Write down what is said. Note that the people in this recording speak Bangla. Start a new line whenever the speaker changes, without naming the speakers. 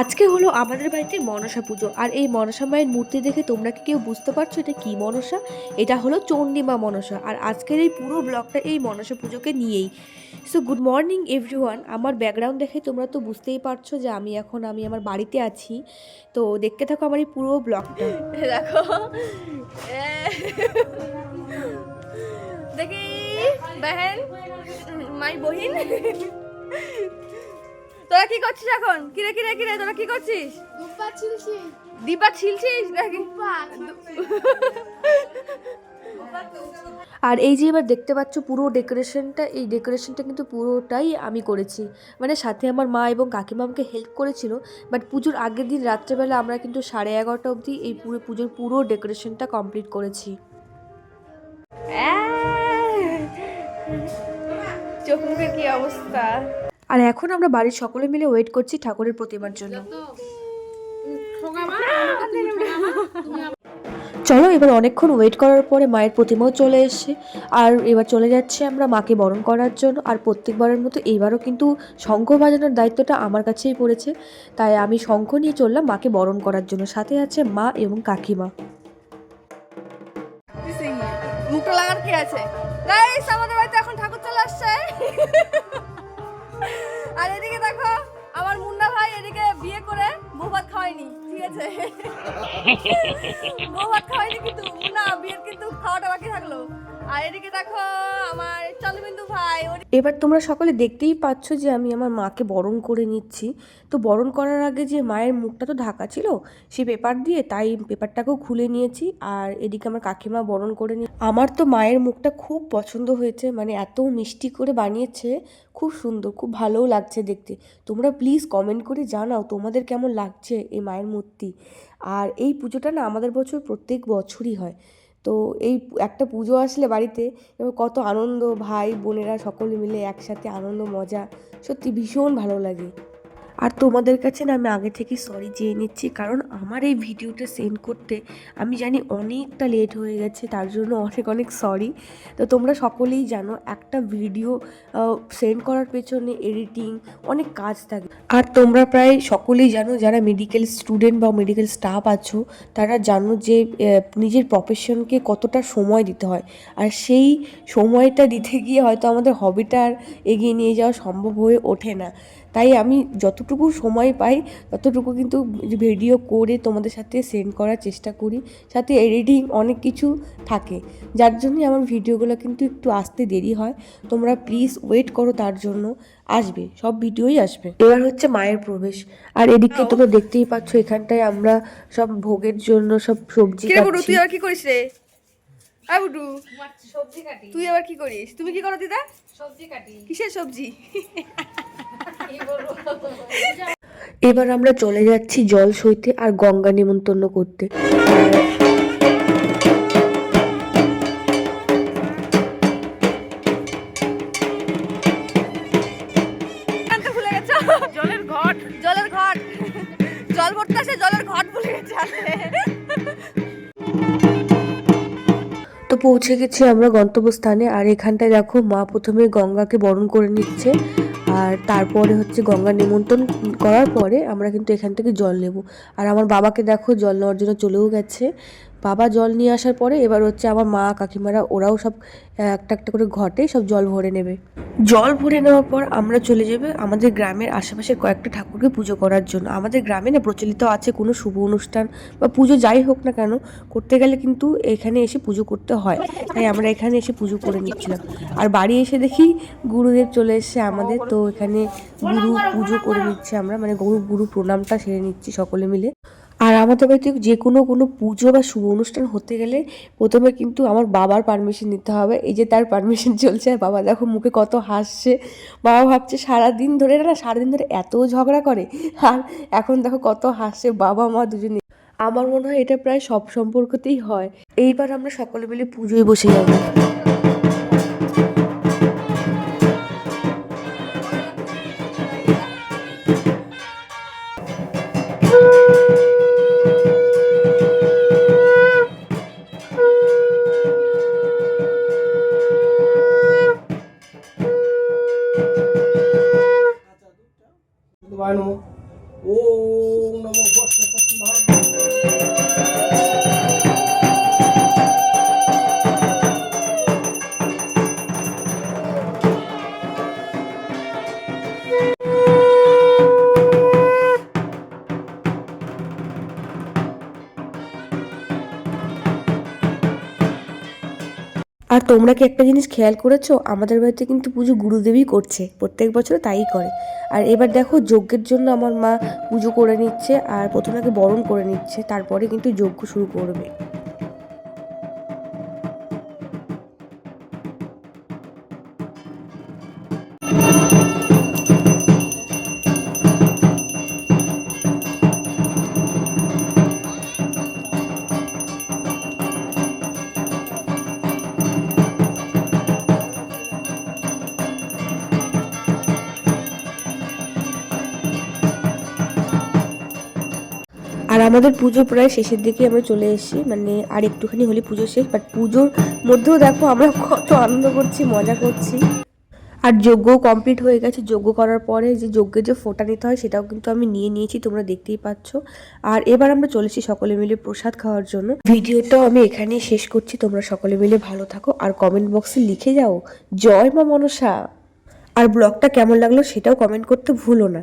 আজকে হলো আমাদের বাড়িতে মনসা পুজো। আর এই মনসা মায়ের মূর্তি দেখে তোমরা কি কেউ বুঝতে পারছ এটা কি মনসা? এটা হলো চণ্ডীমা মনসা। আর আজকের এই পুরো ব্লগটা এই মনসা পুজোকে নিয়েই। সো গুড মর্নিং এভরিওয়ান আমার ব্যাকগ্রাউন্ড দেখে তোমরা তো বুঝতেই পারছ যে আমি এখন আমি আমার বাড়িতে আছি। তো দেখতে থাকো আমার এই পুরো ব্লগটা।
দেখো। দেখি মাই বহিন। তোরা কি করছিস এখন? কিরে কিরে কিরে তোরা কি করছিস?
দুপা
ছিলছিস নাকি?
আর এই যে এবার দেখতে পাচ্ছ পুরো ডেকোরেশনটা এই ডেকোরেশনটা কিন্তু পুরোটাই আমি করেছি। মানে সাথে আমার মা এবং কাকিমা আমাকে হেল্প করেছিল বাট পুজোর আগের দিন রাত্রেবেলা আমরা কিন্তু সাড়ে এগারোটা অবধি এই পুরো পুজোর পুরো ডেকোরেশনটা কমপ্লিট করেছি।
চোখ মুখের কি অবস্থা?
আর এখন আমরা বাড়ির সকলে মিলে ওয়েট করছি ঠাকুরের প্রতিমার জন্য। চলো এবার অনেকক্ষণ ওয়েট করার পরে মায়ের প্রতিমাও চলে এসছে। আর এবার চলে যাচ্ছে আমরা মাকে বরণ করার জন্য। আর প্রত্যেকবারের মতো এইবারও কিন্তু শঙ্খ বাজানোর দায়িত্বটা আমার কাছেই পড়েছে। তাই আমি শঙ্খ নিয়ে চললাম মাকে বরণ করার জন্য। সাথে আছে মা এবং কাকিমা।
মুখটা লাগার কি আছে? もうわかる আর এদিকে দেখো ভাই
এবার তোমরা সকলে দেখতেই পাচ্ছ যে আমি আমার মাকে বরণ করে নিচ্ছি। তো বরণ করার আগে যে মায়ের মুখটা তো ঢাকা ছিল সেই পেপার দিয়ে তাই পেপারটাকেও খুলে নিয়েছি আর এদিকে আমার কাকিমা বরণ করে নি আমার তো মায়ের মুখটা খুব পছন্দ হয়েছে মানে এত মিষ্টি করে বানিয়েছে, খুব সুন্দর, খুব ভালোও লাগছে দেখতে। তোমরা প্লিজ কমেন্ট করে জানাও তোমাদের কেমন লাগছে এই মায়ের মূর্তি। আর এই পুজোটা না আমাদের বছর প্রত্যেক বছরই হয়। তো এই একটা পুজো আসলে বাড়িতে এবার কত আনন্দ, ভাই, বোনেরা সকলে মিলে একসাথে আনন্দ, মজা, সত্যি ভীষণ ভালো লাগে। আর তোমাদের কাছে না আমি আগে থেকে সরি চেয়ে নিচ্ছি, কারণ আমার এই ভিডিওটা সেন্ড করতে আমি জানি অনেকটা লেট হয়ে গেছে, তার জন্য অনেক অনেক সরি তো তোমরা সকলেই জানো একটা ভিডিও সেন্ড করার পেছনে এডিটিং অনেক কাজ থাকে। আর তোমরা প্রায় সকলেই জানো, যারা মেডিকেল স্টুডেন্ট বা মেডিকেল স্টাফ আছো, তারা জানো যে নিজের প্রফেশনকে কতটা সময় দিতে হয়। আর সেই সময়টা দিতে গিয়ে হয়তো আমাদের হবিটা আর এগিয়ে নিয়ে যাওয়া সম্ভব হয়ে ওঠে না। তাই আমি যতটুকু সময় পাই ততটুকু কিন্তু ভিডিও করে তোমাদের সাথে সেন্ড করার চেষ্টা করি সাথে এডিটিং অনেক কিছু থাকে। যার জন্যই আমার ভিডিওগুলো কিন্তু একটু আসতে দেরি হয়। তোমরা প্লিজ ওয়েট করো তার জন্য আসবে সব ভিডিওই আসবে। এবার হচ্ছে মায়ের প্রবেশ। আর এদিকে তোমরা দেখতেই পাচ্ছ এখানটায় আমরা সব ভোগের জন্য সব সবজি
কিরে তুই আবার কি করিস রে? আই
সবজি কাটি।
তুই আবার কি করিস? তুমি কি করো দিদা?
সবজি কাটি।
কিসের সবজি?
এবার আমরা চলে যাচ্ছি জল সইতে আর গঙ্গা নিমন্ত্রণ করতে।
জলের ঘট। জলের ঘট। জল ভরতে আসে জলের ঘট ভুলে গেছে।
পৌঁছে গেছি আমরা গন্তব্যস্থানে। আর এখানটায় দেখো মা প্রথমে গঙ্গাকে বরণ করে নিচ্ছে। আর তারপরে হচ্ছে গঙ্গা নিমন্ত্রণ করার পরে আমরা কিন্তু এখান থেকে জল নেব। আর আমার বাবাকে দেখো জল নেওয়ার জন্য চলেও গেছে। বাবা জল নিয়ে আসার পরে এবার হচ্ছে আমার মা, কাকিমারা ওরাও সব একটা একটা করে ঘটে, সব জল ভরে নেবে। জল ভরে নেওয়ার পর আমরা চলে যাবে আমাদের গ্রামের আশেপাশে কয়েকটা ঠাকুরকে পুজো করার জন্য। আমাদের গ্রামে না প্রচলিত আছে কোনো শুভ অনুষ্ঠান বা পুজো যাই হোক না কেন, করতে গেলে কিন্তু এখানে এসে পুজো করতে হয়। তাই আমরা এখানে এসে পুজো করে নিচ্ছিলাম। আর বাড়ি এসে দেখি গুরুদেব চলে এসেছে আমাদের, তো এখানে গুরু পুজো করে নিচ্ছে আমরা। মানে গুরু গুরু প্রণামটা সেরে নিচ্ছি সকলে মিলে। আর আমাদের বাড়িতে যে কোনো কোনো পুজো বা শুভ অনুষ্ঠান হতে গেলে প্রথমে কিন্তু আমার বাবার পারমিশন নিতে হবে। এই যে তার পারমিশন চলছে, আর বাবা দেখো মুখে কত হাসছে। বাবা ভাবছে সারাদিন ধরে না, সারাদিন ধরে এত ঝগড়া করে, আর এখন দেখো কত হাসছে বাবা মা দুজনে। আমার মনে হয় এটা প্রায় সব সম্পর্কতেই হয়। এইবার আমরা সকলে মিলে পুজোয় বসে যাব। তোমরা কি একটা জিনিস খেয়াল করেছ? আমাদের বাড়িতে কিন্তু পুজো গুরুদেবই করছে, প্রত্যেক বছর তাই করে। আর এবার দেখো, যজ্ঞের জন্য আমার মা পুজো করে নিচ্ছে আর প্রথমে আগে বরণ করে নিচ্ছে, তারপরে কিন্তু যজ্ঞ শুরু করবে। আমাদের পুজো প্রায় শেষের দিকে আমরা চলে এসেছি মানে আর একটুখানি হলে পুজো শেষ বাট পুজোর মধ্যেও দেখো আমরা কত আনন্দ করছি, মজা করছি। আর যজ্ঞ কমপ্লিট হয়ে গেছে। যজ্ঞ করার পরে যে যজ্ঞে যে ফোঁটা নিতে হয় সেটাও কিন্তু আমি নিয়ে নিয়েছি, তোমরা দেখতেই পাচ্ছ। আর এবার আমরা চলেছি সকলে মিলে প্রসাদ খাওয়ার জন্য। ভিডিওটাও আমি এখানেই শেষ করছি, তোমরা সকলে মিলে ভালো থাকো। আর কমেন্ট বক্সে লিখে যাও, জয় মা মনসা। আর ব্লগটা কেমন লাগল সেটাও কমেন্ট করতে ভুলো না।